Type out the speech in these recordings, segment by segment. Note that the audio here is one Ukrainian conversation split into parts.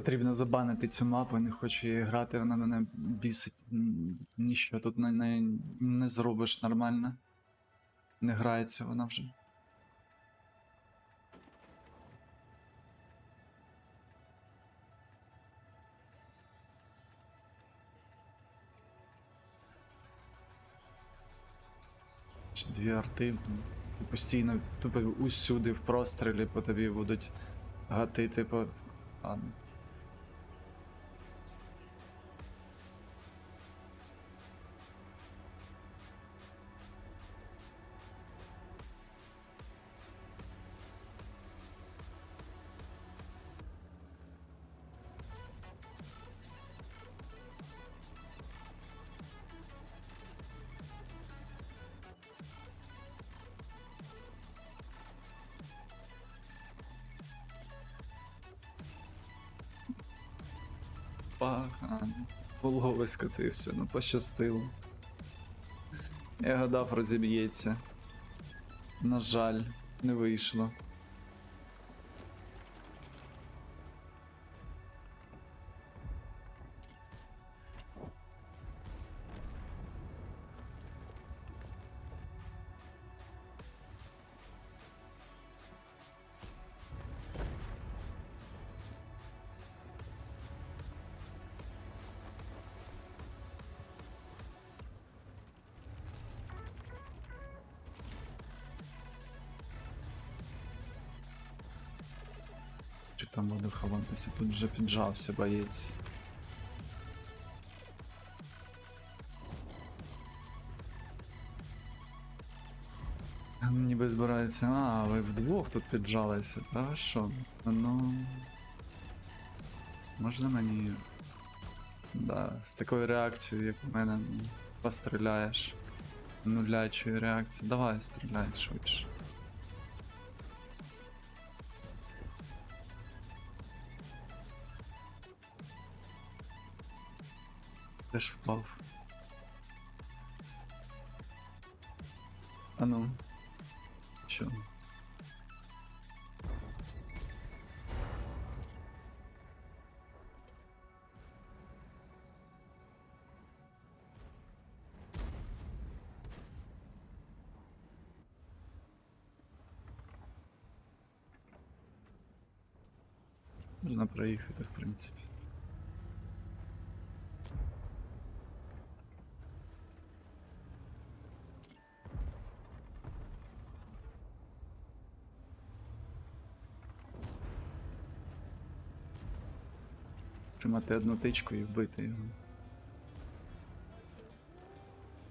Потрібно забанити цю мапу, не хочу її грати, вона мене бісить. Ніщо тут на неї не зробиш нормально. Не грається вона вже. Дві арти. Постійно тупо усюди в прострілі по тобі будуть гатити по. Ладно. Погано. Голови скотився, ну пощастило. Я гадав, розіб'ється. На жаль, не вийшло. Чи там буду ховатися? Тут вже піджався, боєць. Ніби збирається. А, ви вдвох тут піджалися. Та що? Ну. Можна мені. Да, з такою реакцією, як у мене, постріляєш. Нулячої реакції. Давай стріляй швидше. Теж впав. А ну. Чо? Можна проїхати, в принципі. Тримати одну тичку і вбити його.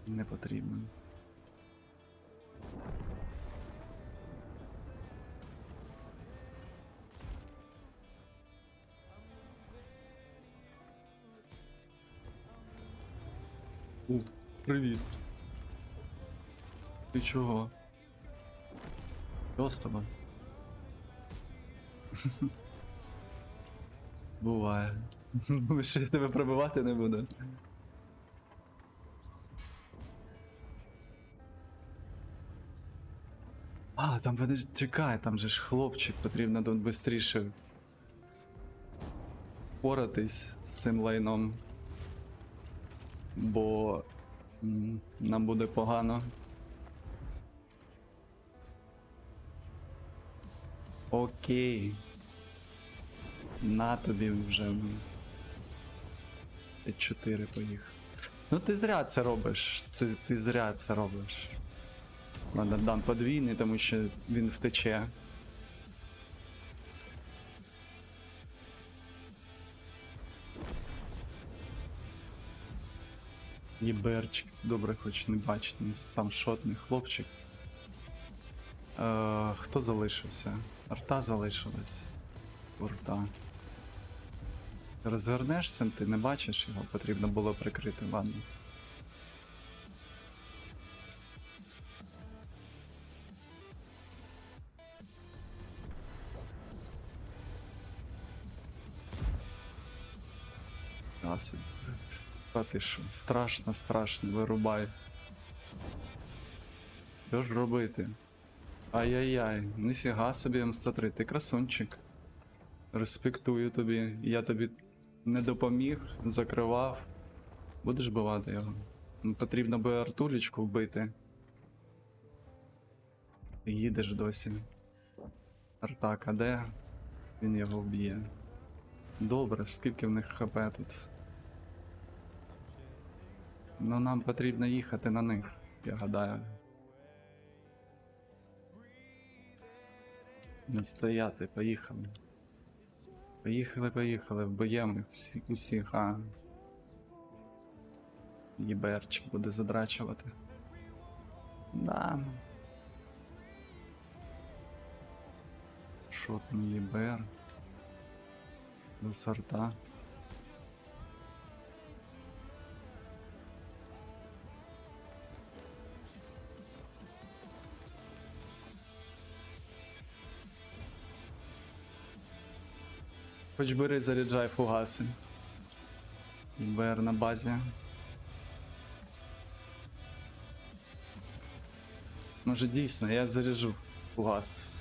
Не потрібно. У, привіт. Ти чого? Що з тобою? Буває. Ще тебе пробивати не буду. А, там подож... чекай, там же ж хлопчик, потрібно тут швидше поратись з цим лайном. Бо нам буде погано. Окей. На тобі вже. 4 поїхав. Ну ти зря це робиш. Це, ти зря це робиш. Ладно, дам подвійний, тому що він втече. Єберчик, добре, хоч не бачить, ні, там шотний хлопчик. Е, хто залишився? Арта залишилась. Урта. Розвернешся, ти не бачиш його, потрібно було прикрити. А. Та ти що, страшно, страшно, вирубай. Що ж робити? Ай-яй-яй, ніфіга собі М103, ти красунчик. Респектую тобі. Я тобі не допоміг, закривав. Будеш бивати його. Ну, Потрібно би Артулечку вбити. Їдеш досі. Артак, а де? Він його вб'є. Добре, скільки в них хп тут. Ну нам потрібно їхати на них, я гадаю. Не стояти, поїхали. Поїхали, поїхали, вб'ємо їх всі, усіх, а. Єберчик буде задрачувати. Да. Що там ЄБР? До сорта. Хоч бери, заряджай фугаси. БР на базі. Може дійсно, я заряжу фугас.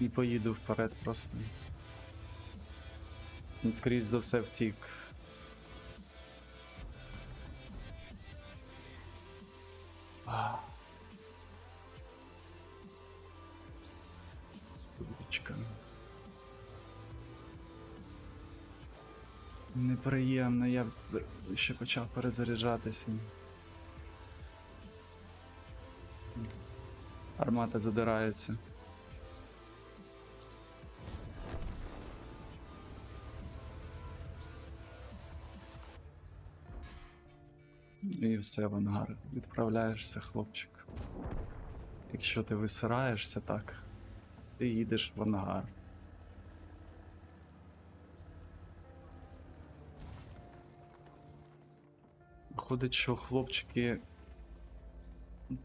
І поїду вперед просто. Він скоріш за все втік. А. Неприємно, я ще почав перезаряджатися. Армата задирається. І все в ангар. Відправляєшся, хлопчик. Якщо ти висираєшся так, ти їдеш в ангар. Виходить, що хлопчики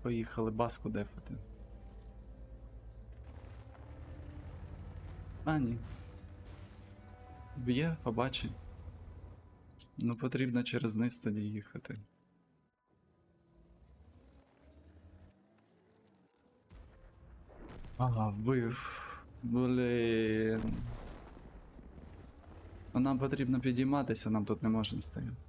поїхали баску дефати. А, ні. Б'є, побачить. Ну, потрібно через низ тоді їхати. Ага, вбив. Блін. Ну, Нам потрібно підійматися, нам тут не можна стояти.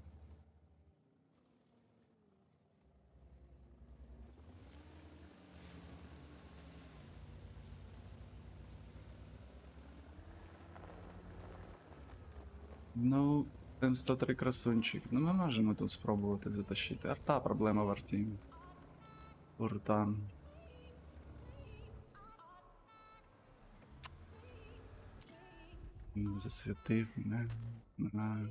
Ну, М103 красунчик. Ну ми можемо тут спробувати затащити. Арта проблема в арті. Уртан. Не Засвітив мене.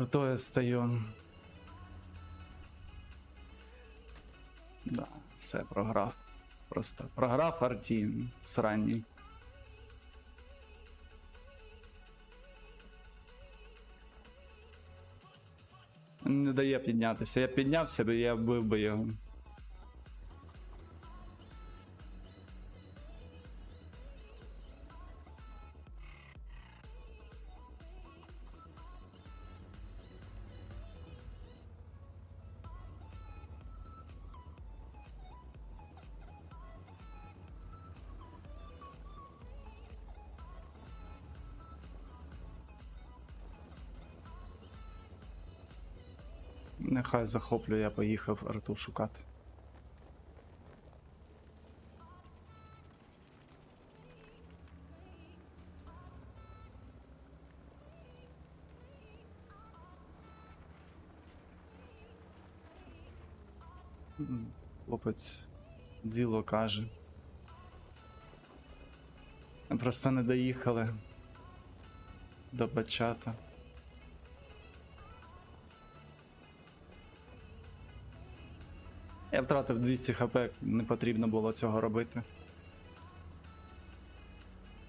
Не знаю. Да, все програв. Просто програв Артін сранній. Не дає піднятися. Я піднявся бо я вбив би його. Нехай захоплю, я поїхав арту шукати. Хлопець діло каже. Просто не доїхали до бачата. Я втратив 200 хп, не потрібно було цього робити.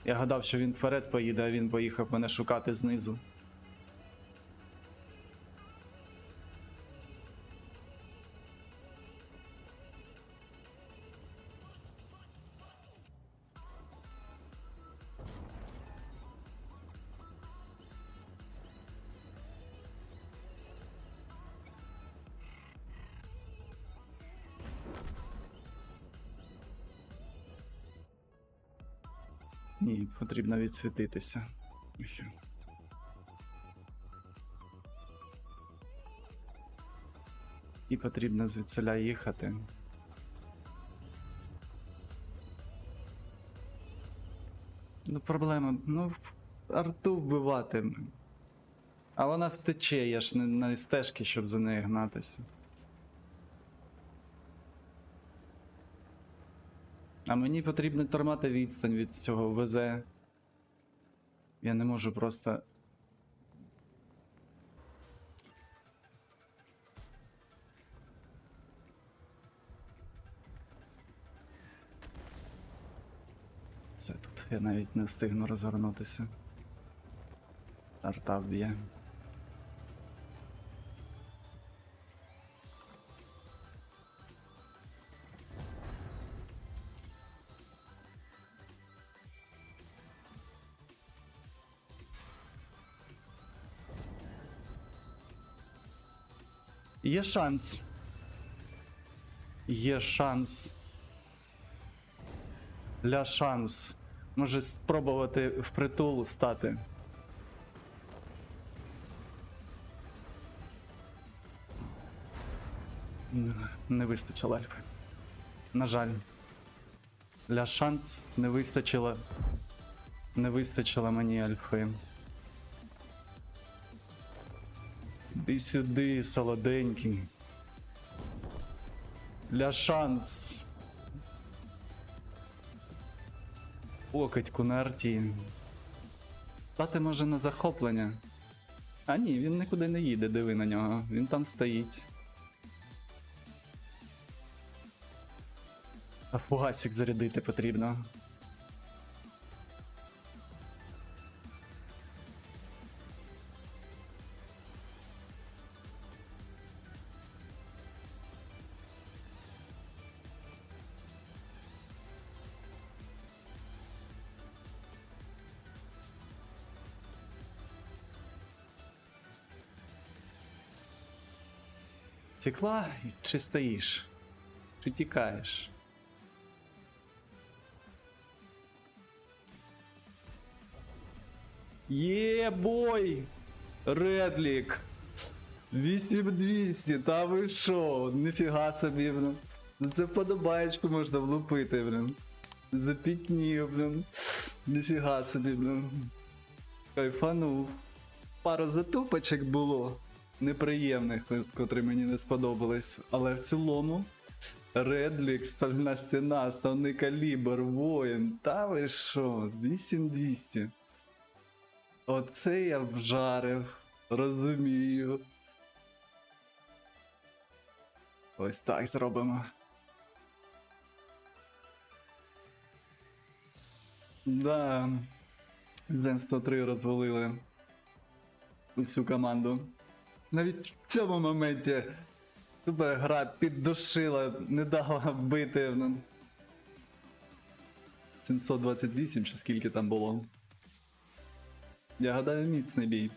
Я гадав, що він вперед поїде, а він поїхав мене шукати знизу. Ні, потрібно відсвітитися. І потрібно звідсиля їхати. Ну, проблема, ну, арту вбивати. А вона втече, я ж не на стежки, щоб за нею гнатися. А мені потрібно тримати відстань від цього ВЗ. Я не можу просто. Це тут я навіть не встигну розгорнутися. Арта вб'є. Є шанс. Є шанс. Ля шанс. Може спробувати впритул стати. Не вистачило альфи. На жаль. Ля шанс не вистачило. Не вистачило мені альфи. Іди сюди, солоденький. Ля шанс. Покатьку на арті. Стати може на захоплення. А ні, він нікуди не їде, диви на нього. Він там стоїть. А фугасик зарядити потрібно. Текла і чи стоїш? Чи тікаєш? Є бой! Редлік! 8200, та ви шо? Ніфіга собі, блін. За це подобаєчку можна влупити, блін. Запітнів, блін. Ніфіга собі, блін. Кайфанув. Пару затупочок було неприємних, котрі мені не сподобались. Але в цілому. Редлік, стальна стіна, ставний калібр, воїн. Та ви шо? 8200. Оце я вжарив. Розумію. Ось так зробимо. Да. Зен 103 розвалили усю команду. Навіть в цьому моменті тебе гра піддушила, не дала бити. ну. 728 чи скільки там було. Я гадаю, міцний бій.